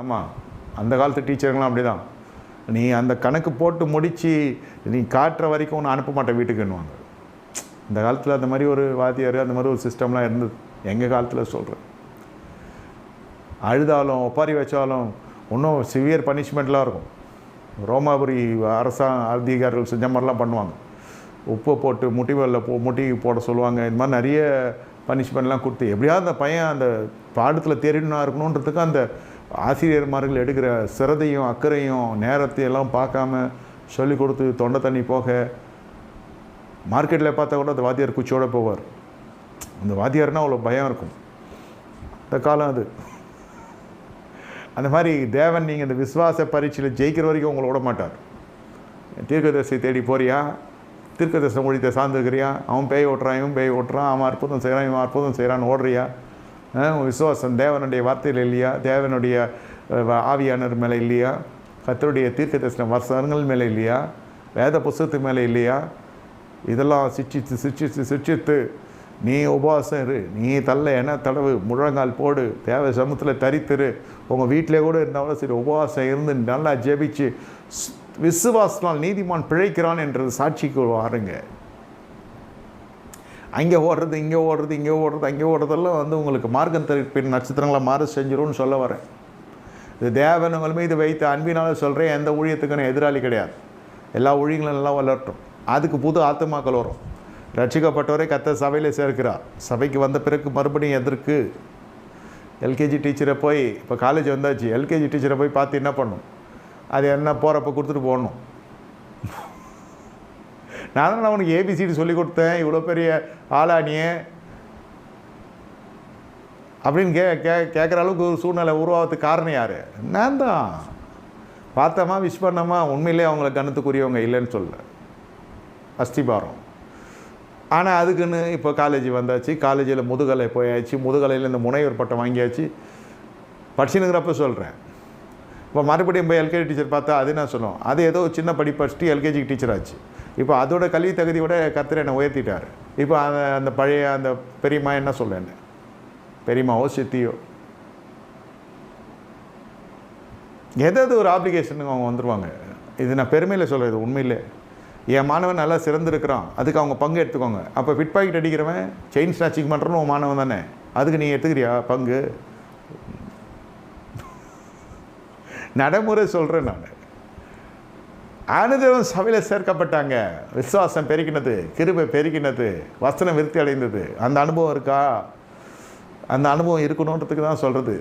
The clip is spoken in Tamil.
ஆமாம் அந்த காலத்து டீச்சருங்களாம் அப்படி தான் நீ அந்த கணக்கு போட்டு முடித்து நீ காட்டுற வரைக்கும் ஒன்று அனுப்ப மாட்டேன் வீட்டுக்குன்னுவாங்க. இந்த காலத்தில் அந்த மாதிரி ஒரு வாத்தியார் அந்த மாதிரி ஒரு சிஸ்டம்லாம் இருந்தது. எங்கள் காலத்தில் சொல்கிறேன் அழுதாலும் ஒப்பாரி வச்சாலும் இன்னும் சிவியர் பனிஷ்மெண்ட்லாம் இருக்கும். ரோமாபுரி அரசாங்க அதிகாரிகள் செஞ்ச மாதிரிலாம் பண்ணுவாங்க. உப்பு போட்டு முட்டி போ முட்டி போட சொல்லுவாங்க. இந்த மாதிரி நிறைய பனிஷ்மெண்ட்லாம் கொடுத்து எப்படியாவது அந்த பையன் அந்த பாடத்தில் தெரியணும்னா இருக்கணுன்றதுக்கு அந்த ஆசிரியர்மார்கள் எடுக்கிற சிரதையும் அக்கறையும் நேரத்தையும் எல்லாம் பார்க்காம சொல்லி கொடுத்து தொண்டை தண்ணி போக மார்க்கெட்டில் பார்த்தா கூட அந்த வாத்தியார் குச்சியோட போவார். அந்த வாத்தியார்னால் அவ்வளோ பயம் இருக்கும். இந்த காலம் அது. அந்த மாதிரி தேவன் நீங்கள் இந்த விஸ்வாச பரீட்சையில் ஜெயிக்கிற வரைக்கும் உங்களை விட மாட்டார். தீர்க்கதரிசி தேடி போறியா? தீர்க்கதரிசன மொழித்தை சார்ந்துக்கிறியா அவன் பேய் ஓட்டுறான் இவன் பேய் ஓட்டுறான் அவன் அற்புதம் செய்கிறான் இவன் அற்புதம் செய்கிறான்னு ஓடுறியா? விசுவாசம் தேவனுடைய வார்த்தையில் இல்லையா? தேவனுடைய ஆவியானர் மேலே இல்லையா? கத்தருடைய தீர்க்கதரிசன வசனங்கள் மேலே இல்லையா? வேத புஸ்தகத்து மேலே இல்லையா? இதெல்லாம் சிச்சித்து சிச்சித்து சிச்சித்து. நீ உபவாசம் இரு. நீ தள்ள என்ன தடவு முழங்கால் போடு தேவை சமத்தில் தரித்திரு. உங்கள் வீட்டிலே கூட இருந்தாலும் சரி உபவாசம் இருந்து நல்லா ஜெபிச்சு விசுவாசனால் நீதிமான் பிழைக்கிறான் என்றது சாட்சிக்கு வாருங்க. அங்கே ஓடுறது இங்கே ஓடுறது இங்கே ஓடுறது அங்கே ஓடுறதெல்லாம் வந்து உங்களுக்கு மார்க்கம் பின் நட்சத்திரங்களை மாறு செஞ்சிரும்னு சொல்ல வரேன். இது தேவன் உங்கள் மீது வைத்த அன்பினாலும் சொல்கிறேன் எந்த ஊழியத்துக்கு எதிராளி கிடையாது. எல்லா ஊழியங்களும் நல்லா வளரட்டும். அதுக்கு புது ஆத்துமாக்கள் வரும். ரட்சிக்கப்பட்டவரை கத்த சபையில் சேர்க்கிறார். சபைக்கு வந்த பிறகு மறுபடியும் எதற்கு எல்கேஜி டீச்சரை போய் இப்போ காலேஜ் வந்தாச்சு எல்கேஜி டீச்சரை போய் பார்த்து என்ன பண்ணும்? அது என்ன போகிறப்ப கொடுத்துட்டு போடணும் நான் தான் அவனுக்கு ஏபிசிடி சொல்லி கொடுத்தேன் இவ்வளோ பெரிய ஆளானியே அப்படின்னு கே கே கேட்குற அளவுக்கு ஒரு சூழ்நிலை உருவாகிறதுக்கு காரணம் யார்? நான் தான். பார்த்தோமா விஷ் பண்ணோமா உண்மையிலே அவங்கள கணத்துக்குரியவங்க இல்லைன்னு சொல்ல அஸ்திபாரம் ஆனால் அதுக்குன்னு இப்போ காலேஜ் வந்தாச்சு. காலேஜில் முதுகலை போயாச்சு. முதுகலையில் இந்த முனைவர் பட்டம் வாங்கியாச்சு. படிச்சுனுங்கிறப்ப சொல்கிறேன் இப்போ மறுபடியும் போய் எல்கேஜி டீச்சர் பார்த்தா அது என்ன சொல்லும்? அது ஏதோ சின்ன படி படிச்சுட்டு எல்கேஜிக்கு டீச்சர் ஆச்சு. இப்போ அதோட கல்வி தகுதியோட கத்திர என்னை உயர்த்திட்டார். இப்போ அந்த அந்த பழைய அந்த பெரியம்மா என்ன சொல்ல என்ன? பெரியம்மாவோ சித்தியோ எதாவது ஒரு ஆப்ளிகேஷனுக்கு அவங்க வந்துடுவாங்க இது நான் பெருமையில் சொல்கிறது உண்மையிலே. என் மாணவன் நல்லா சிறந்திருக்கிறான். அதுக்கு அவங்க பங்கு எடுத்துக்கோங்க. அப்போ பிட் பாக்கெட் அடிக்கிறவன் செயின் ஸ்நாச்சிங் பண்ணுறன்னு உன் மாணவன் தானே. அதுக்கு நீ எடுத்துக்கிறியா? பங்கு. நடைமுறை சொல்கிறேன் நான். அனுதினம் சபையில் சேர்க்கப்பட்டாங்க. விசுவாசம் பெருக்கினது கிருபை பெருக்கினது வசனம் விருத்தி அடைந்தது. அந்த அனுபவம் இருக்கா? அந்த அனுபவம் இருக்கணுன்றதுக்கு தான் சொல்கிறது